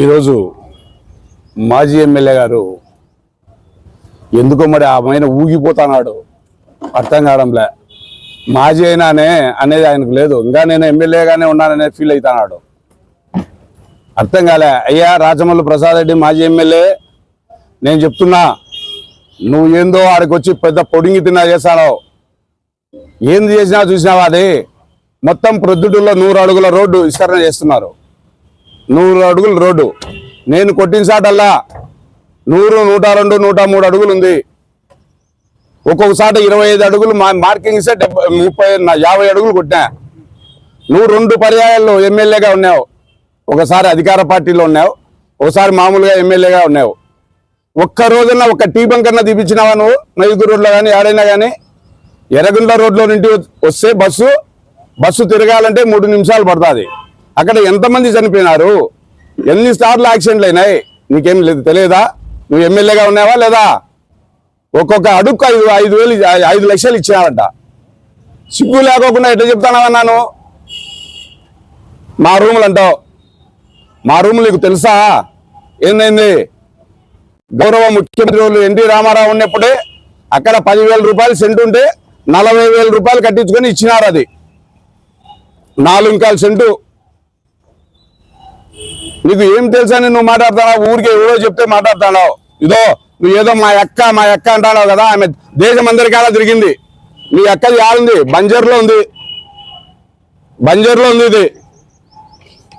ఈరోజు మాజీ ఎమ్మెల్యే గారు ఎందుకో మరి ఆ ఆమె ఊగిపోతున్నాడు. అర్థం కావడంలే. మాజీ అయినానే అనేది ఆయనకు లేదు. ఇంకా నేను ఎమ్మెల్యేగానే ఉన్నాననే ఫీల్ అవుతున్నాడు. అర్థం కాలే. అయ్యా రాజమల్లు ప్రసాద్ రెడ్డి మాజీ ఎమ్మెల్యే నేను చెప్తున్నా నువ్వు ఏందో ఆడికి వచ్చి పెద్ద పొడింగి తిన్నా చేశాను ఏంది చేసినా చూసినావా అది? మొత్తం ప్రొద్దుటూరులో నూరు అడుగుల రోడ్డు విస్తరణ చేస్తున్నారు. నూరు అడుగులు రోడ్డు. నేను కొట్టిన సాటల్లా నూరు నూట రెండు నూట మూడు అడుగులు ఉంది. ఒక్కొక్కసారి ఇరవై ఐదు అడుగులు మా మార్కింగ్ ఇస్తే డెబ్బై ముప్పై యాభై అడుగులు కొట్టా నువ్వు రెండు పర్యాయాల్లో ఎమ్మెల్యేగా ఉన్నావు. ఒకసారి అధికార పార్టీలో ఉన్నావు. ఒకసారి మామూలుగా ఎమ్మెల్యేగా ఉన్నావు. ఒక్క రోజున ఒక్క టీ బంక్ అన్న తీపించినావా నువ్వు? నైదుగు రోడ్లో కానీ ఆడైనా కానీ ఎర్రగుండ్ల రోడ్లో నుండి వస్తే బస్సు బస్సు తిరగాలంటే మూడు నిమిషాలు పడుతుంది. అక్కడ ఎంతమంది చనిపోయినారు? ఎన్ని సార్లు యాక్సిడెంట్లు అయినాయి? నీకేం లేదు తెలియదా? నువ్వు ఎమ్మెల్యేగా ఉన్నావా లేదా? ఒక్కొక్క అడుక్కు ఐదు ఐదు వేలు ఐదు లక్షలు ఇచ్చినారంట. సిగ్గు లేకోకుండా ఎట్లా చెప్తానన్నాను మా రూములు అంటావు. మా రూములు నీకు తెలుసా? ఏందైంది? గౌరవ ముఖ్యమంత్రి వాళ్ళు ఎన్టీ రామారావు ఉన్నప్పుడే అక్కడ పదివేల రూపాయలు సెంటు ఉంటే నలభై వేల రూపాయలు కట్టించుకొని ఇచ్చినారు అది. నాలుగు ఇంకాలు సెంటు. నీకు ఏం తెలుసని నువ్వు మాట్లాడుతున్నావు? ఊరికే ఎవరో చెప్తే మాట్లాడుతున్నావు. ఇదో నువ్వు ఏదో మా అక్క మా అక్క అంటున్నావు కదా ఆమె దేశం అందరికాలా తిరిగింది. మీ అక్కది ఆడుంది బంజర్లో ఉంది. బంజర్లో ఉంది ఇది.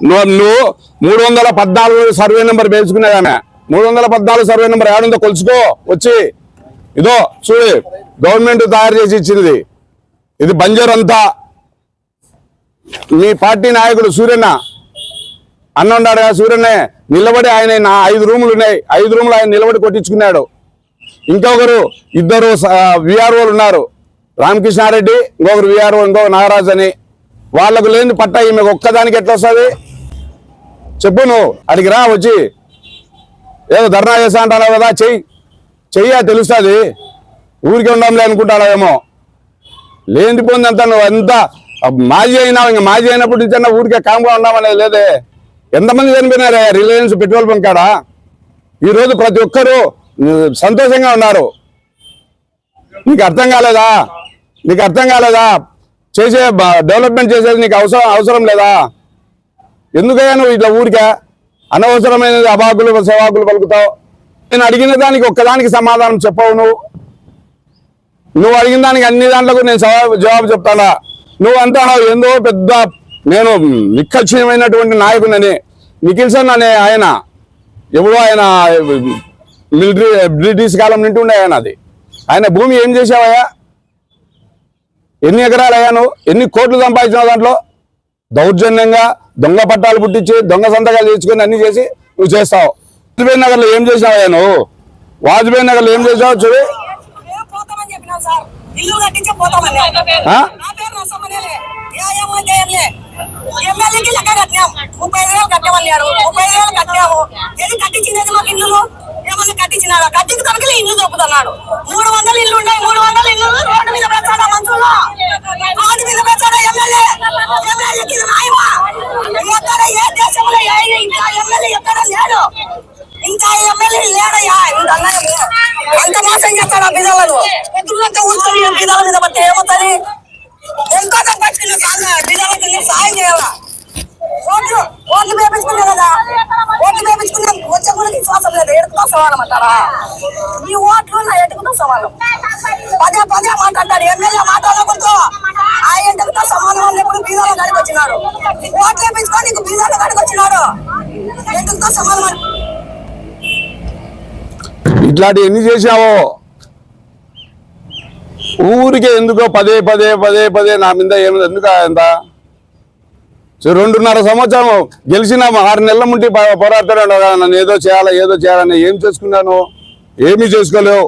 నువ్వు నువ్వు మూడు వందల పద్నాలుగు సర్వే నెంబర్ వేసుకునేది ఆమె. మూడు వందల పద్నాలుగు సర్వే నెంబర్ ఏడుందో కొలుసుకో వచ్చి. ఇదో చూడు గవర్నమెంట్ తయారు చేసి ఇచ్చింది. ఇది బంజర్ అంతా మీ పార్టీ నాయకుడు సూర్యన్న అన్న ఉన్నాడు కదా సూర్యనే నిలబడి ఆయన నా ఐదు రూములు ఉన్నాయి. ఐదు రూములు ఆయన నిలబడి కొట్టించుకున్నాడు. ఇంకొకరు ఇద్దరు విఆర్ఓలు ఉన్నారు. రామకృష్ణారెడ్డి ఇంకొకరు విఆర్ఓ ఇంకొక నాగరాజ్ అని. వాళ్ళకు లేని పట్ట ఈమె ఒక్కదానికి ఎట్లా వస్తుంది? చెప్పు నువ్వు. అడిగి రా వచ్చి. ఏదో ధర్నా చేస్తా అంటున్నావు కదా చెయ్యి. చెయ్యా తెలుస్తుంది. ఊరికే ఉండంలే అనుకుంటాడేమో లేని అంత నువ్వు ఎంత మాజీ అయినావు ఇంకా మాజీ అయినప్పుడు నుంచి ఊరికే కామ్గా ఉన్నామనేది లేదే. ఎంతమంది చనిపోయినారే? రిలయన్స్ పెట్రోల్ బంక్ కాడ? ఈరోజు ప్రతి ఒక్కరూ సంతోషంగా ఉన్నారు. నీకు అర్థం కాలేదా? నీకు అర్థం కాలేదా? చేసే డెవలప్మెంట్ చేసేది నీకు అవసరం అవసరం లేదా? ఎందుకయ్యా నువ్వు ఇట్లా ఊరికే అనవసరమైనది అబాకులు సేవాకులు పలుకుతావు? నేను అడిగిన దానికి ఒక్కదానికి సమాధానం చెప్పవు నువ్వు. నువ్వు అడిగిన దానికి అన్ని దాంట్లో నేను జవాబు చెప్తాడా చెప్తానా? నువ్వు అంటావు ఏందో పెద్ద నేను నిక్కచ్చినమైనటువంటి నాయకునని నిఖిల్సన్ అనే ఆయన ఎవడో ఆయన మిలిటరీ బ్రిటిష్ కాలం నుండి ఉండే ఆయన అది. ఆయన భూమి ఏం చేసావయ్యా ఎన్ని ఎకరాలు అయ్యా నువ్వు? ఎన్ని కోట్లు సంపాదించినావు దాంట్లో? దౌర్జన్యంగా దొంగ పట్టాలు పుట్టించి దొంగ సంతకాలు చేసుకొని అన్ని చేసి నువ్వు చేస్తావు. వాజ్పేయి నగర్లో ఏం చేసావయ్యా నువ్వు? వాజ్పేయి నగర్లో ఏం చేసావు చూడు. ఇల్లు కట్టించే పోతామని ఎమ్మెల్యేకి లెక్క కట్టినాం. ముప్పై ఐదు వేలు కట్టమన్నారు. ముప్పై ఐదు వేలు కట్టాము ఏది కట్టించినది మాకు ఇల్లు? ఏమన్నా కట్టించినారా? కట్టించి తనకి ఇల్లు దొప్పుతున్నాడు మూడు వందల ఇల్లు ఉన్నాయి. మూడు వందల ఇల్లు రోడ్డు మీద పెంచాడా మనుషులు రోడ్డు మీద పెంచాడా ఎమ్మెల్యే? ఎమ్మెల్యేకి ఇది న్యాయమా? ఎక్కడ ఏ దేశంలో ఏ ఇంకా ఎమ్మెల్యే ఎక్కడ లేడు. ఇంకా ఎమ్మెల్యే లేడయ్యా. ఇంత అన్యాయము. అంత మోసం చేస్తాడా ఆ బిడ్డలను ఎదురుంటే ఊరుకొని బిడ్డల మీద పడితే ఏమవుతుంది? ఎంతో సంపాదించిన బిడ్డలకు నేను సాయం చేయాలా ఓట్లు ఓట్లు వేపించుకున్నా కదా? ఓట్లు వేపించుకున్నా వచ్చే కూడా విశ్వాసం లేదు. ఎడుకుతో సవాలం అంటారా? ఈ ఓట్లు నా ఎటుకుతో సవాలం పదే పదే మాట్లాడతాడు. ఎమ్మెల్యే మాట్లాడకూడదు. ఆ ఎడుకుతో సమానం అన్నప్పుడు బీదాలు గడికి వచ్చినాడు. ఓట్లు వేపించుకొని నీకు బీదాలు గడికి వచ్చినాడు. ఎడుకుతో సమానం ఇట్లాంటి ఎన్ని చేసావో ఊరికే ఎందుకో పదే పదే పదే పదే నా మీద ఏమి ఎందుకు ఎంత? సో రెండున్నర సంవత్సరం గెలిచిన ఆరు నెలల ముంటి పోరాడుతాడు కదా నన్ను ఏదో చేయాలా ఏదో చేయాలని ఏం చేసుకున్నాను? ఏమీ చేసుకోలేవు.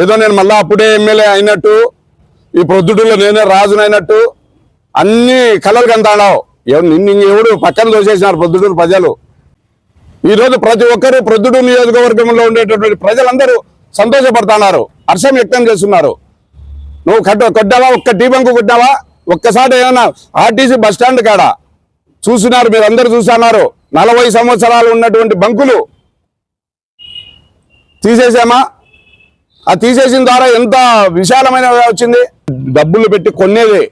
ఏదో నేను మళ్ళీ అప్పుడే ఎమ్మెల్యే అయినట్టు ఈ ప్రొద్దుడులో నేనే రాజునైనట్టు అన్ని కలలు కంటాడావు. నిన్ను ఎవడు పక్కన దోసేసినారు ప్రొద్దుటూరు ప్రజలు. ఈరోజు ప్రతి ఒక్కరు ప్రొద్దుటూరు నియోజకవర్గంలో ఉండేటటువంటి ప్రజలందరూ సంతోషపడుతున్నారు హర్షం వ్యక్తం చేస్తున్నారు. నువ్వు కట్ట కొట్టావా? ఒక్క టీ బంకు కొట్టావా? ఒక్కసారి ఏమన్నా ఆర్టీసీ బస్ స్టాండ్ కాడ చూసినారు మీరు అందరు చూస్తున్నారు నలభై సంవత్సరాలు ఉన్నటువంటి బంకులు. తీసేసామా? ఆ తీసేసిన ద్వారా ఎంత విశాలమైన వచ్చింది? డబ్బులు పెట్టి కొనేది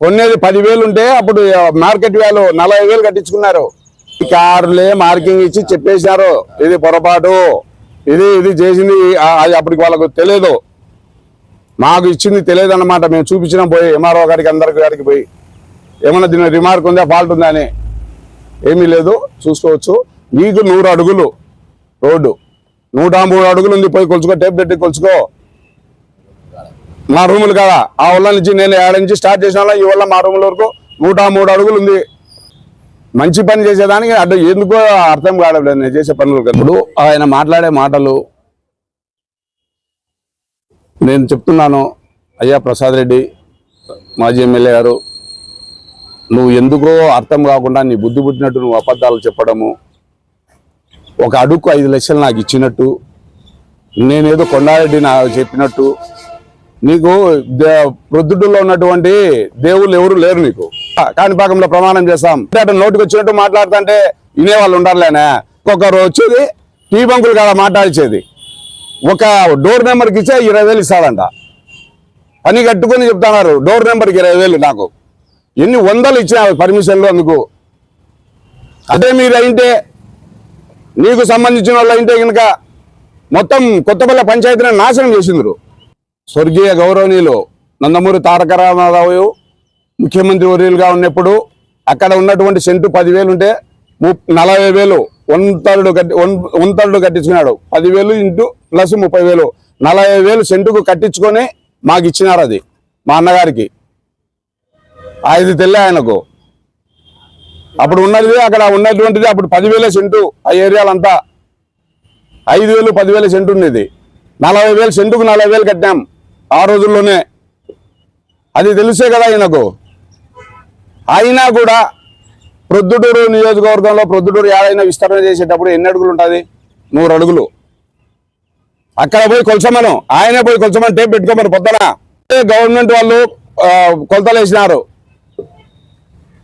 కొనేది పదివేలు ఉంటే అప్పుడు మార్కెట్ వాల్యూ నలభై వేలు కట్టించుకున్నారు. కారులే కార్లే మార్కింగ్ ఇచ్చి చెప్పేశారు. ఇది పొరపాటు. ఇది ఇది చేసింది అప్పటికి వాళ్ళకు తెలియదు మాకు ఇచ్చింది తెలియదు అన్నమాట మేము చూపించినాం పోయి ఎంఆర్ఓ గారికి అందరికి గారికి పోయి. ఏమన్నా దీని రిమార్క్ ఉందా ఫాల్ట్ ఉందా అని. ఏమీ లేదు చూసుకోవచ్చు. నీకు నూరు అడుగులు రోడ్డు. నూట మూడు అడుగులు ఉంది పోయి కొలుచుకో టేప్ పెట్టి కొలుచుకో. మా రూములు కదా ఆ వల్ల నుంచి నేను ఏడ నుంచి స్టార్ట్ చేసిన వల్ల ఈ వల్ల మా రూముల వరకు నూట మూడు అడుగులు ఉంది. మంచి పని చేసేదానికి అడ్డు ఎందుకో అర్థం కావట్లేదు నేను చేసే పనులు ఇప్పుడు ఆయన మాట్లాడే మాటలు నేను చెప్తున్నాను అయ్యా ప్రసాద్ రెడ్డి మాజీ ఎమ్మెల్యే గారు నువ్వు ఎందుకో అర్థం కాకుండా నీ బుద్ధి పుట్టినట్టు నువ్వు అబద్ధాలు చెప్పడము ఒక అడుగు ఐదు లక్షలు నాకు ఇచ్చినట్టు నేనేదో కొండారెడ్డి నాకు చెప్పినట్టు నీకు ప్రొద్దుడులో ఉన్నటువంటి దేవుళ్ళు ఎవరు లేరు నీకు. కాణిపాకంలో ప్రమాణం చేస్తాం అంటే నోటికి వచ్చినట్టు మాట్లాడుతుంటే వినేవాళ్ళు ఉండాలిలేనా ఒక్కొక్కరు వచ్చేది టీ బంకులు కాడ మాట్లాడిచేది. ఒక డోర్ నెంబర్కి ఇచ్చే ఇరవై వేలు ఇస్తాడంట. పని కట్టుకొని చెప్తున్నారు డోర్ నెంబర్కి ఇరవై వేలు నాకు. ఎన్ని వందలు ఇచ్చినా పర్మిషన్లు అందుకు? అదే మీరు అయితే నీకు సంబంధించిన వాళ్ళు అయితే కనుక మొత్తం కొత్తపల్లి పంచాయతీని నాశనం చేసిండ్రు. స్వర్గీయ గౌరవనీయులు నందమూరి తారక రామారావు ముఖ్యమంత్రి వర్యులుగా ఉన్నప్పుడు అక్కడ ఉన్నటువంటి సెంటు పదివేలు ఉంటే ము- నలభై వేలు వంతరుడు కట్టి వన్- వంతరుడు కట్టించుకున్నాడు. పదివేలు ఇంటూ ప్లస్ ముప్పై వేలు నలభై వేలు సెంటుకు కట్టించుకొని మాకు ఇచ్చినారు అది మా అన్నగారికి. ఐదు తెల్ల ఆయనకు. అప్పుడు ఉన్నది అక్కడ ఉన్నటువంటిది అప్పుడు పదివేల సెంటు ఆ ఏరియాలంతా. ఐదు వేలు పదివేల సెంటు ఉండేది నలభై వేలు సెంటుకు నలభై వేలు కట్టాం ఆ రోజుల్లోనే. అది తెలుసే కదా ఆయనకు అయినా కూడా ప్రొద్దుటూరు నియోజకవర్గంలో ప్రొద్దుటూరు ఏడైనా విస్తరణ చేసేటప్పుడు ఎన్ని అడుగులు ఉంటుంది? నూరు అడుగులు. అక్కడ పోయి కొలచమను. ఆయనే పోయి కొలసమని టేప్ పెట్టుకోమని పొద్దున. ఏ గవర్నమెంట్ వాళ్ళు కొలతలు వేసినారు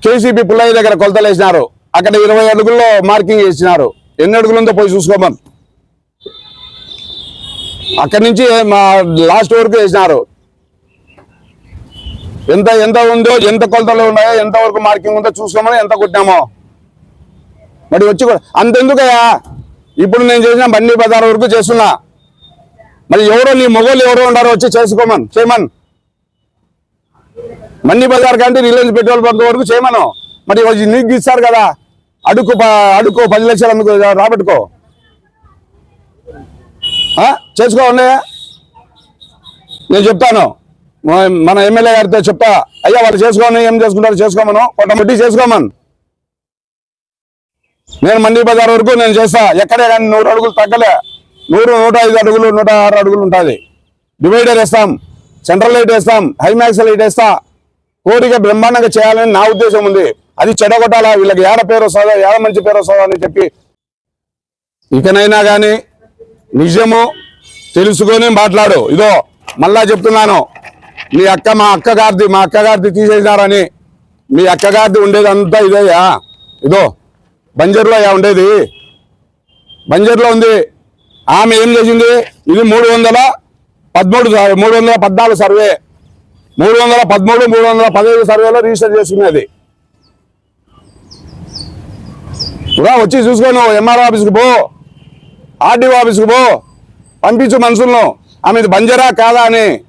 కేసీపీ పుల్లయ్య దగ్గర కొలతలు వేసినారు అక్కడ ఇరవై అడుగుల్లో మార్కింగ్ వేసినారు ఎన్ని అడుగులు ఉందో పోయి చూసుకోమని. అక్కడి నుంచి మా లాస్ట్ వరకు వేసినారు. ఎంత ఎంత ఉందో ఎంత కొలతలు ఉన్నాయో ఎంత వరకు మార్కింగ్ ఉందో చూసుకోమని ఎంత కొట్టామో మరి వచ్చి అంతెందుకయ్యా? ఇప్పుడు నేను చేసిన బండి బజార్ వరకు చేస్తున్నా. మరి ఎవరో నీ మొగోళ్ళు ఎవరో ఉండారో వచ్చి చేసుకోమని చేయమని. మండి బజార్ కంటే రిలయన్స్ పెట్రోల్ బంక్ వరకు చేయమను. మరి నీకు ఇస్తారు కదా. అడుగు ప- పది లక్షలు అందుకు రాబట్టుకో. ఆ? చేసుకో ఉన్నాయా నేను చెప్తాను. మన- ఎమ్మెల్యే గారితో చెప్తా అయ్యా వాళ్ళు చేసుకోమని ఏం చేసుకుంటారు చేసుకోమను కొంతమంది చేసుకోమని. నేను మండి బజార్ వరకు నేను చేస్తా ఎక్కడే కానీ నూరు అడుగులు తగ్గలే. నూరు నూట ఐదు అడుగులు నూట ఆరు అడుగులు ఉంటుంది. డివైడర్ వేస్తాం సెంట్రల్ లైట్ వేస్తాం హైమాక్స్ లైట్ వేస్తా. కోరిక బ్రహ్మాండంగా చేయాలని నా ఉద్దేశం ఉంది. అది చెడగొట్టాలా? వీళ్ళకి ఏడ పేరు వస్తుందా ఏడ మంచి పేరు వస్తుందా అని చెప్పి ఇకనైనా కానీ నిజము తెలుసుకొని మాట్లాడు. ఇదో మళ్ళా చెప్తున్నాను. మీ అక్క మా అక్కగారిది మా అక్కగారిది తీసేసినారని. మీ అక్కగారిది ఉండేదంతా ఇదేయా? ఇదో బంజర్లో అయ్యా ఉండేది. బంజర్లో ఉంది. ఆమె ఏం చేసింది? ఇది మూడు వందల పదమూడు మూడు వందల పద్నాలుగు సర్వే. మూడు వందల పదమూడు మూడు వందల పదిహేడు సర్వేలో రిజిస్టర్ చేసుకునేది. రా వచ్చి చూసుకో నువ్వు ఎంఆర్ఓ ఆఫీస్కి పో. ఆర్డీఓ ఆఫీస్కి పో. పంపించు మనుషులను. ఆమె ఇది బంజరా కాదా అని.